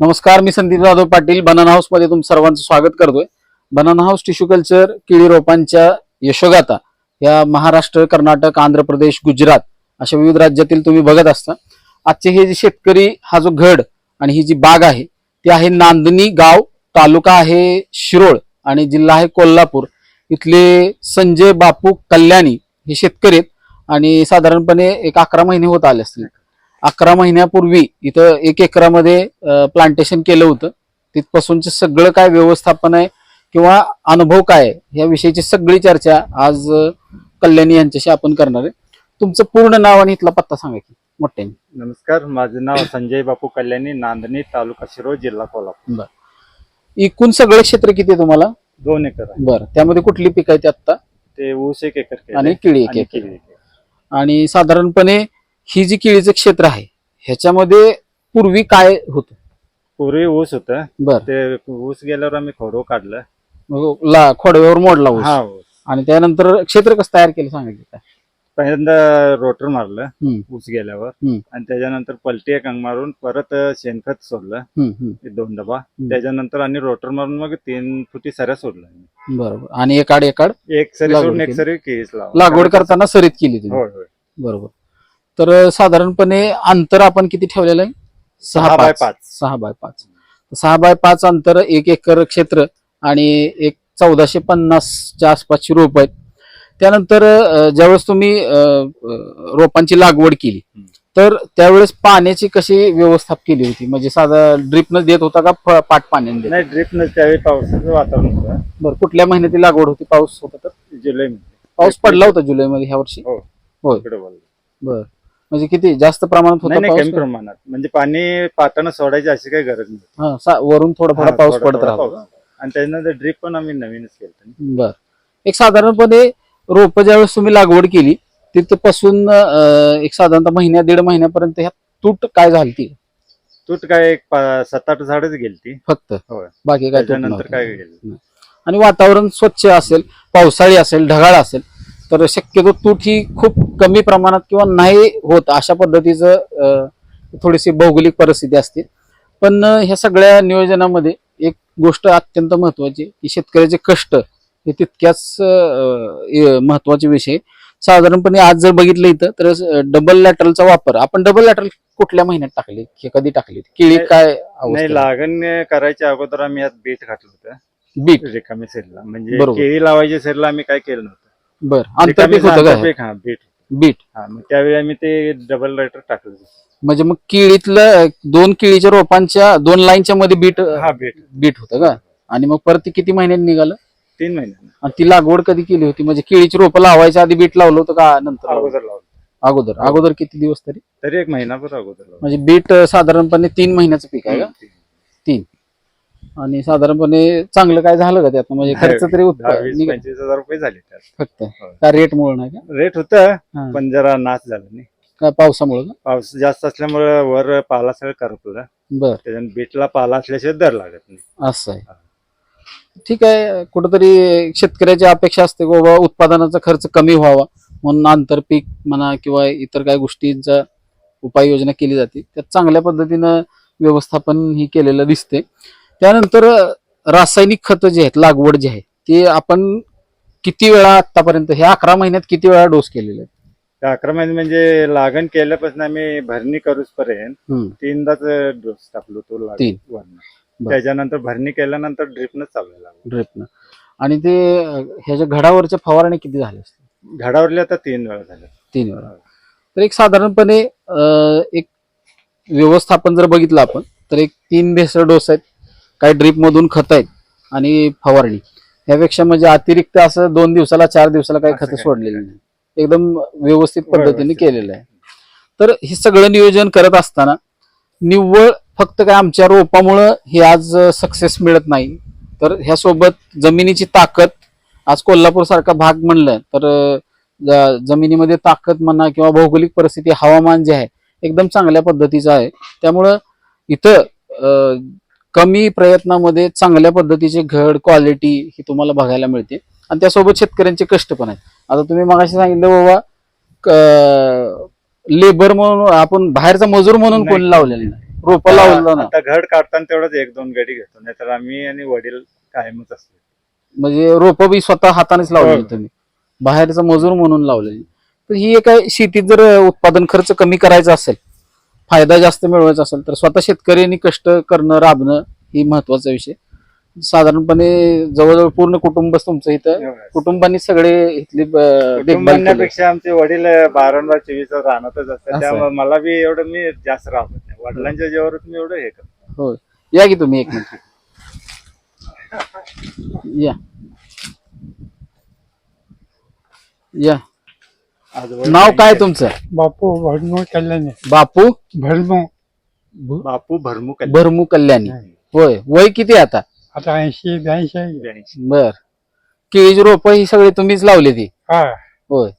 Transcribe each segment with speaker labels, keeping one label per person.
Speaker 1: नमस्कार मी संदीप जाधव पाटील बनाना हाऊसमध्ये तुम सर्वांचं स्वागत करतोय. बनाना हाऊस टिश्यू कल्चर केळी रोपांच्या यशोगाथा या महाराष्ट्र कर्नाटक आंध्र प्रदेश गुजरात अशा विविध राज्यातील तुम्ही बघत असता. आजचे हे जे शेतकरी हा जो घड आणि ही जी बाग आहे ती आहे नांदणी गाव तालुका आहे शिरोळ आणि जिल्हा आहे कोल्हापूर. इथले संजय बापू कल्याणी हे शेतकरी आहेत आणि साधारणपणे एक अकरा महिने होत आले असतील. अकरा महिन्यापूर्वी इथं एक एकरामध्ये प्लांटेशन केलं होतं. तिथपासूनचे सगळं काय व्यवस्थापन आहे किंवा अनुभव काय आहे या विषयीची सगळी चर्चा आज कल्याणी यांच्याशी आपण करणार आहे. तुमचं पूर्ण नाव आणि इथला पत्ता सांगा की मोठ्याने.
Speaker 2: नमस्कार माझे नाव संजय बापू कल्याणी नांदणी तालुका शिरोळ जिल्हा कोल्हापूर.
Speaker 1: एकूण सगळं क्षेत्र किती आहे तुम्हाला?
Speaker 2: दोन एकर आहे.
Speaker 1: बरं. त्यामध्ये कुठली पिकं आहेत आत्ता?
Speaker 2: ते ऊस एक एकर
Speaker 1: आणि केळी एक
Speaker 2: आणि
Speaker 1: एकर.
Speaker 2: केळी एक एकर.
Speaker 1: आणि साधारणपणे ही जी केळीचं क्षेत्र आहे ह्याच्यामध्ये पूर्वी काय होतं?
Speaker 2: पूर्वी ऊस होत.
Speaker 1: बर.
Speaker 2: ते ऊस गेल्यावर आम्ही खोडो काढलं.
Speaker 1: मग ला खोडव्यावर मोडला ऊस.
Speaker 2: हा ऊस.
Speaker 1: आणि त्यानंतर क्षेत्र कसं तयार केलं सांगा की काय?
Speaker 2: पहिल्यांदा रोटर मारलं
Speaker 1: हम्म,
Speaker 2: ऊस गेल्यावर.
Speaker 1: हम्म.
Speaker 2: आणि त्याच्यानंतर पलटी एक अंग मारून परत शेणखत सोडलं.
Speaker 1: हम्म, हम्म.
Speaker 2: एक दोन डबा. त्याच्यानंतर आणि रोटर मारून मग तीन फुटी सऱ्या सोडल्या
Speaker 1: बरोबर. आणि एकाड एकाड
Speaker 2: एक सरी
Speaker 1: लागवड
Speaker 2: सोडून एक
Speaker 1: केली.
Speaker 2: सरी लावलं
Speaker 1: लागवड करताना सरीत केली तुम्ही.
Speaker 2: होय होय.
Speaker 1: बरोबर. तर साधारणपणे अंतर आपण किती ठेवलेलं आहे?
Speaker 2: सहा बाय
Speaker 1: पाच. सहा बाय पाच. सहा बाय पाच अंतर एक एकर क्षेत्र आणि एक चौदाशे पन्नासच्या आसपासची रोप आहेत. त्यानंतर ज्यावेळेस तुम्ही रोपांची लागवड केली. तर त्यावेळेस पाण्याची कशी व्यवस्था केली होती? म्हणजे साधा ड्रिपनं देत होता का पाट पाण्याने
Speaker 2: नाही ड्रिप न त्यावेळी पावसाचं वातावरण होतं.
Speaker 1: बरं कुठल्या महिन्यात लागवड होती? पाऊस होता तर?
Speaker 2: जुलै
Speaker 1: पाऊस पडला होता जुलैमध्ये ह्या वर्षी?
Speaker 2: हो.
Speaker 1: बर. म्हणजे किती? जास्त प्रमाणात
Speaker 2: नाही
Speaker 1: होता
Speaker 2: नाही
Speaker 1: पाऊस?
Speaker 2: कमी प्रमाणात. म्हणजे पाणी पाताना सोडायची अशी काही गरज नाही.
Speaker 1: हा, सा- वरून थोडा थोडा
Speaker 2: हा,
Speaker 1: पाऊस
Speaker 2: थोडा-
Speaker 1: पडत
Speaker 2: थोडा
Speaker 1: राहतो.
Speaker 2: पाऊस. आणि त्याच्यानंतर ड्रिप पण आम्ही नवीनच केलं
Speaker 1: बर. एक साधारणपणे रोप ज्यावेळेस तुम्ही लागवड केली तिथपासून अं, एक साधारणतः महिन्या दीड महिन्यापर्यंत ह्या तूट काय झाली ती
Speaker 2: तूट काय एक पा- सात आठ झाडच गेलती.
Speaker 1: फक्त?
Speaker 2: होय.
Speaker 1: बाकी काय तूट
Speaker 2: त्याच्यानंतर
Speaker 1: नव्हतं.
Speaker 2: काय गेलं?
Speaker 1: आणि वातावरण स्वच्छ असेल पावसाळी असेल ढगाळ असेल तर शक्यतो तूट ही खूप कमी प्रमाणात किंवा नाही होत अशा पद्धतीचं थोडीशी भौगोलिक परिस्थिती असते. पण ह्या सगळ्या नियोजनामध्ये एक गोष्ट अत्यंत महत्वाची की शेतकऱ्याचे कष्ट हे तितक्याच महत्त्वाचे विषय साधारणपणे आज जर बघितलं इथं तर डबल लॅटरलचा वापर आपण डबल लॅटरल कुठल्या महिन्यात टाकली हे कधी टाकली केळी काय
Speaker 2: नाही? लागण करायच्या अगोदर आम्ही यात बीट घातलं होतं.
Speaker 1: बीट?
Speaker 2: रिकामी सेरला म्हणजे
Speaker 1: बरोबर.
Speaker 2: केळी लावायची सेरला आम्ही काय केलं नव्हतं.
Speaker 1: बर आंतरपीक होतं
Speaker 2: हा बीट
Speaker 1: बीट
Speaker 2: हा मग त्यावेळी आम्ही ते डबल रायटर टाकलं
Speaker 1: म्हणजे मग केळीतलं दोन केळीच्या रोपांच्या दोन लाईनच्या मध्ये बीट
Speaker 2: हा बीट
Speaker 1: बीट होतं का? आणि मग परत ते किती महिन्यांनी निघालं?
Speaker 2: तीन महिने.
Speaker 1: आणि ती लागवड कधी केली होती? म्हणजे केळीची रोपं लावायच्या आधी बीट लावलं होतं का नंतर लावलं?
Speaker 2: अगोदर लावलं.
Speaker 1: अगोदर. अगोदर किती दिवस तरी?
Speaker 2: तरी एक महिनाभर अगोदर लावलं.
Speaker 1: म्हणजे बीट साधारणपणे तीन महिन्याचं पीक आहे का? तीन. आणि साधारणपणे चांगलं काय झालं का त्यात म्हणजे खर्च तरी
Speaker 2: दहा
Speaker 1: उत्पन्न
Speaker 2: वीस? पंचवीस हजार रुपये झाले त्यात.
Speaker 1: फक्त. का रेट मुळे नाही का?
Speaker 2: रेट होत
Speaker 1: हा.
Speaker 2: पण जरा नाश झाला नाही.
Speaker 1: का पावसामुळे का?
Speaker 2: पाऊस जास्त असल्यामुळे वर पाला सगळं करपलं.
Speaker 1: बर.
Speaker 2: त्याच्यानं बीटला पाला असल्याशिवाय दर लागत नाही.
Speaker 1: असं आहे. ठीक आहे. कुठंतरी शेतकऱ्याची अपेक्षा असते की बाबा उत्पादनाचा खर्च कमी व्हावा. म्हणून आंतरपीक म्हणा किंवा इतर काही गोष्टींचा उपाययोजना केली जाते. त्यात चांगल्या पद्धतीनं व्यवस्थापन ही केलेलं दिसते त्यानंतर रासायनिक खतं जे आहेत लागवड जी आहे ते आपण किती वेळा आतापर्यंत हे अकरा महिन्यात किती वेळा डोस केलेले आहेत
Speaker 2: त्या अकरा महिने म्हणजे लागण केल्यापासून आम्ही भरणी करूच पर्यंत
Speaker 1: हम्म.
Speaker 2: तीनदाच डोस टाकलो तो लागण
Speaker 1: तीन.
Speaker 2: वरनं.
Speaker 1: बरं.
Speaker 2: त्याच्यानंतर भरणी केल्यानंतर ड्रिपनच चालू लागलो
Speaker 1: ड्रिपनं आणि ते अं, ह्याच्या घडावरच्या फवारणी किती झाल्या असतील
Speaker 2: घडावरले आता तीन वेळा झाले
Speaker 1: तीन वेळा तर एक साधारणपणे अं, एक व्यवस्थापन जर बघितलं आपण तर एक तीन भेसळ डोस आहेत काही ड्रीप मधून खत आहेत आणि फवारणी. यापेक्षा म्हणजे अतिरिक्त असं दोन दिवसाला चार दिवसाला काही खत सोडलेली नाही. एकदम व्यवस्थित पद्धतीने. केलेलं आहे. तर हे सगळं नियोजन करत असताना निव्वळ फक्त काय आमच्या रोपामुळं हे आज सक्सेस मिळत नाही. तर ह्यासोबत जमिनीची ताकद आज कोल्हापूर सारखा भाग म्हणलं तर जमिनीमध्ये ताकद म्हणा किंवा भौगोलिक परिस्थिती हवामान जे आहे एकदम चांगल्या पद्धतीचं आहे. त्यामुळं इथं कमी प्रयत्नामध्ये चांगल्या पद्धतीचे घड क्वालिटी ही तुम्हाला बघायला मिळते. आणि त्यासोबत शेतकऱ्यांचे कष्ट पण आहेत. आता तुम्ही मगाशी सांगितलं बाबा लेबर म्हणून आपण बाहेरचा मजूर म्हणून
Speaker 2: नाही.
Speaker 1: कोणी लावलेलं नाही. रोप लावलं ना.
Speaker 2: आता घड काढताना तेवढंच एक दोन गडी घेतो नाहीतर आम्ही आणि वडील कायमच असतो.
Speaker 1: म्हणजे रोप बी स्वतः हातानेच लावलेली
Speaker 2: हो.
Speaker 1: तुम्ही. बाहेरचा मजूर म्हणून लावलेली. तर ही एक शेतीत जर उत्पादन खर्च कमी करायचा असेल फायदा जास्त मिळवायचा असेल तर स्वतः शेतकऱ्यांनी कष्ट करणं राबणं ही महत्त्वाचा विषय. साधारणपणे जवळजवळ पूर्ण कुटुंबच तुमचं इथं. कुटुंबांनी सगळे इथली अं, देखभाल केली.
Speaker 2: म्हणण्यापेक्षा आमचे वडील बारांबा चोवीस राहणारच
Speaker 1: असं
Speaker 2: असतात. त्यामुळे मला बी एवढं मी जास्त राहत नाही. वडिलांच्या जेवरच मी एवढं हे करतो
Speaker 1: होय. या की तुम्ही एक मिनिट. या. या. नाव काय तुमचं?
Speaker 3: बापू भरमू कल्याणी.
Speaker 1: बापू?
Speaker 3: भरमू.
Speaker 2: बापू भरमुख
Speaker 1: भरमू कल्याणी. होय. वय किती आहे आता?
Speaker 3: आता ऐंशी ब्याऐंशी.
Speaker 1: बर. केळीची रोप ही सगळी तुम्हीच लावली ती?
Speaker 3: हा.
Speaker 1: होय.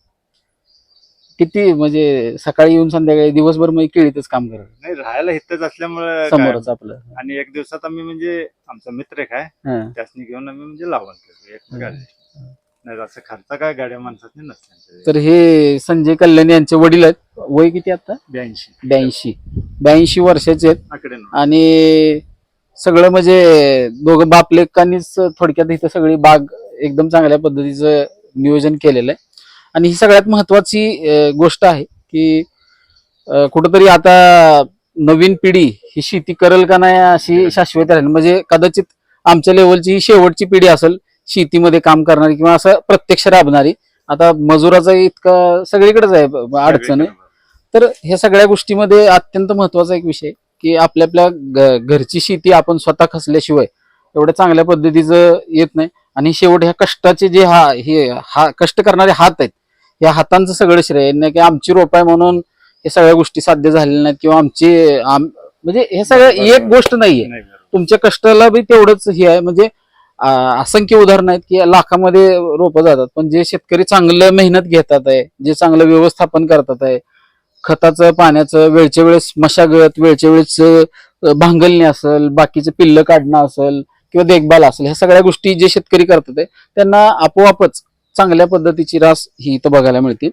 Speaker 1: किती म्हणजे सकाळी येऊन संध्याकाळी दिवसभर मग केळीतच काम करत
Speaker 2: नाही राहायला इथंच असल्यामुळे
Speaker 1: समोरच आपलं.
Speaker 2: काय- आणि एक दिवसात आम्ही म्हणजे आमचा मित्र एक आहे
Speaker 1: हं.
Speaker 2: त्यासनी घेऊन आम्ही म्हणजे लावण केलं. एक गाडी. नाही तर असं खर्च काय गाड्या माणसाने नसते
Speaker 1: तर हे संजय कल्याणी यांचे वडील आहेत. वय किती आता?
Speaker 2: ब्याऐंशी.
Speaker 1: ब्याऐंशी. ब्याऐंशी वर्षाचे आहेत.
Speaker 2: आकडे.
Speaker 1: आणि सगळं म्हणजे दोघं बाप लेकांनीच थोडक्यात इथं सगळी बाग एकदम चांगल्या पद्धतीचं नियोजन केलेलं आहे. आणि ही सगळ्यात महत्वाची गोष्ट आहे की कुठंतरी आता नवीन पिढी ही शेती करेल का नाही अशी शाश्वत राहील. म्हणजे कदाचित आमच्या लेवलची ही शेवटची पिढी असेल शेतीमध्ये काम करणारी किंवा असं प्रत्यक्ष राबणारी. आता मजुराचा इतका सगळीकडेच आहे अडचण. आहे तर ह्या सगळ्या गोष्टीमध्ये अत्यंत महत्त्वाचा एक विषय की आपल्या आपल्या घरची शेती आपण स्वतः खसल्याशिवाय एवढ्या चांगल्या पद्धतीचं येत नाही. आणि शेवट ह्या कष्टाचे जे हा हे हा कष्ट करणारे हात आहेत या हातांचं सगळं श्रेय. नाही की आमची रोप आहे म्हणून हे सगळ्या गोष्टी साध्य झालेल्या नाहीत किंवा आमचे आम- म्हणजे हे सगळं एक गोष्ट नाहीये. तुमच्या कष्टाला बी तेवढंच हे आहे. म्हणजे असंख्य उदाहरण आहेत की लाखामध्ये रोपं जातात पण जे शेतकरी चांगलं मेहनत घेतात आहे जे चांगलं व्यवस्थापन करतात आहे खताचं पाण्याचं वेळच्या वेळेस मशागत वेळच्या वेळेस भांगलणे असेल बाकीचं पिल्लं काढणं असेल किंवा देखभाल असेल ह्या सगळ्या गोष्टी जे शेतकरी करतात आहे त्यांना आपोआपच चांगल्या पद्धतीची रास ही इथं बघायला मिळते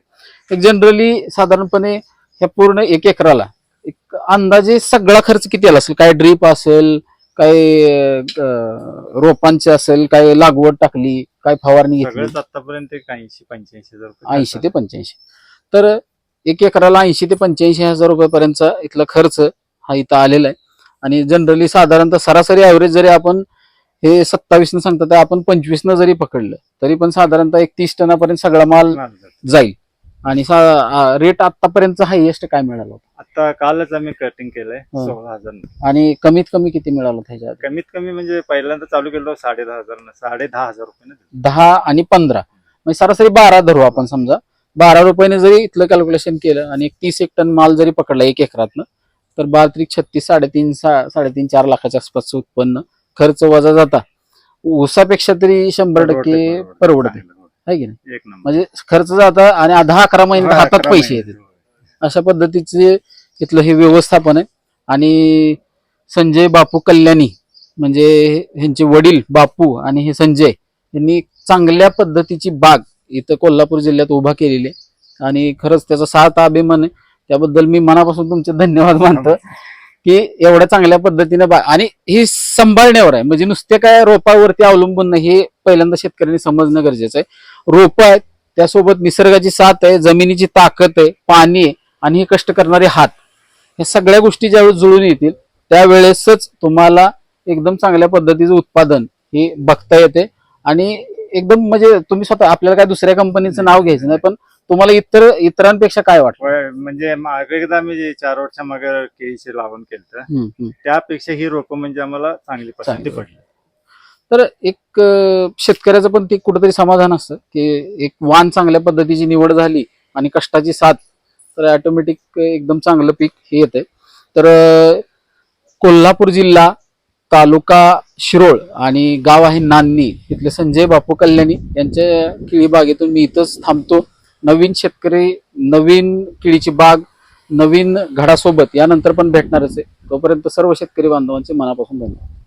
Speaker 1: एक जनरली साधारणपणे ह्या पूर्ण एक एकराला एक अंदाजे सगळा खर्च किती आला असेल? काय ड्रीप असेल? काय अं, रोपांचे असेल काय लागवड टाकली काय फवारणी घेतली.
Speaker 2: सगळंच आतापर्यंत एक ऐंशी पंच्याऐंशी हजार रुपये
Speaker 1: ऐंशी ते पंच्याऐंशी. तर एक एकराला ऐंशी ते पंच्याऐंशी हजार रुपयापर्यंतचा इथला खर्च हा इथं आलेला आहे. आणि जनरली साधारणतः सरासरी ॲव्हरेज जरी आपण हे सत्तावीस न सांगता आपण पंचवीस न जरी पकडलं तरी पण साधारणतः एक तीस टनापर्यंत सगळा माल. जाईल. आणि रेट आतापर्यंत हायएस्ट काय मिळाला होता?
Speaker 2: आता कालच आम्ही कटिंग केलंय
Speaker 1: हं.
Speaker 2: सोळा हजार.
Speaker 1: आणि कमीत कमी किती मिळालं होतं ह्याच्यात
Speaker 2: कमीत कमी म्हणजे पहिल्यांदा चालू केलं साडे दहा हजार साडे दहा हजार रुपये
Speaker 1: दहा आणि पंधरा. म्हणजे सरासरी बारा धरू आपण समजा. बारा रुपयाने जरी इथलं कॅल्क्युलेशन केलं आणि एक तीस एक टन माल जरी पकडला एक एकरातनं तर बारा त्रिक छत्तीस साडेतीन सा- साडेतीन चार लाखाच्या आसपासचं उत्पन्न खर्च वजा जाता. ऊसापेक्षा तरी शंभर टक्के परवडते आहे की नाही?
Speaker 2: एक नंबर.
Speaker 1: म्हणजे खर्च जाता आणि दहा अकरा महिन्यात
Speaker 2: हा,
Speaker 1: हातात
Speaker 2: अकरा
Speaker 1: पैसे
Speaker 2: महिने.
Speaker 1: येतात. अशा पद्धतीचे इथलं हे व्यवस्थापन आहे. आणि संजय बापू कल्याणी म्हणजे ह्यांचे वडील बापू आणि हे संजय यांनी चांगल्या पद्धतीची बाग इथं कोल्हापूर जिल्ह्यात उभा केलेली आहे. आणि खरंच त्याचा सार्थ अभिमान आहे. त्याबद्दल मी मनापासून तुमचे धन्यवाद मानतो. की एवढ्या चांगल्या पद्धतीने बा आणि हे सांभाळण्यावर आहे. म्हणजे नुसते काय रोपावरती अवलंबून नाही हे पहिल्यांदा शेतकऱ्यांनी समजणं गरजेचं आहे. रोप आहेत त्यासोबत निसर्गाची साथ आहे जमिनीची ताकद आहे पाणी आहे आणि हे कष्ट करणारे हात. ह्या सगळ्या गोष्टी ज्यावेळेस जुळून येतील त्यावेळेसच तुम्हाला एकदम चांगल्या पद्धतीचं उत्पादन हे बघता येते. आणि एकदम म्हणजे तुम्ही स्वतः आपल्याला काय दुसऱ्या कंपनीचं नाव घ्यायचं नाही पण तुम्हाला इतर इतरांपेक्षा काय वाटतं?
Speaker 2: म्हणजे मागे एकदा मी जे चार वर्षा मागे केळीचे लावण केलं
Speaker 1: हम्म, हम्म.
Speaker 2: त्यापेक्षा ही रोप म्हणजे आम्हाला चांगली पसंती
Speaker 1: चांगली.
Speaker 2: पडली.
Speaker 1: तर एक अं, शेतकऱ्याचं पण ते कुठेतरी समाधान असतं की एक वाण चांगल्या पद्धतीची निवड झाली आणि कष्टाची साथ तर ऑटोमॅटिक एकदम चांगलं पीक हे येते तर अं, कोल्हापूर जिल्हा तालुका शिरोळ आणि गाव आहे नान्नी तिथले संजय बापू कल्याणी यांच्या केळी बागेतून मी इथंच थांबतो. नवीन शेतकरी नवीन किडीची बाग नवीन घडासोबत यानंतर पण भेटणारच आहे. तोपर्यंत सर्व शेतकरी बांधवांचे मनापासून धन्यवाद.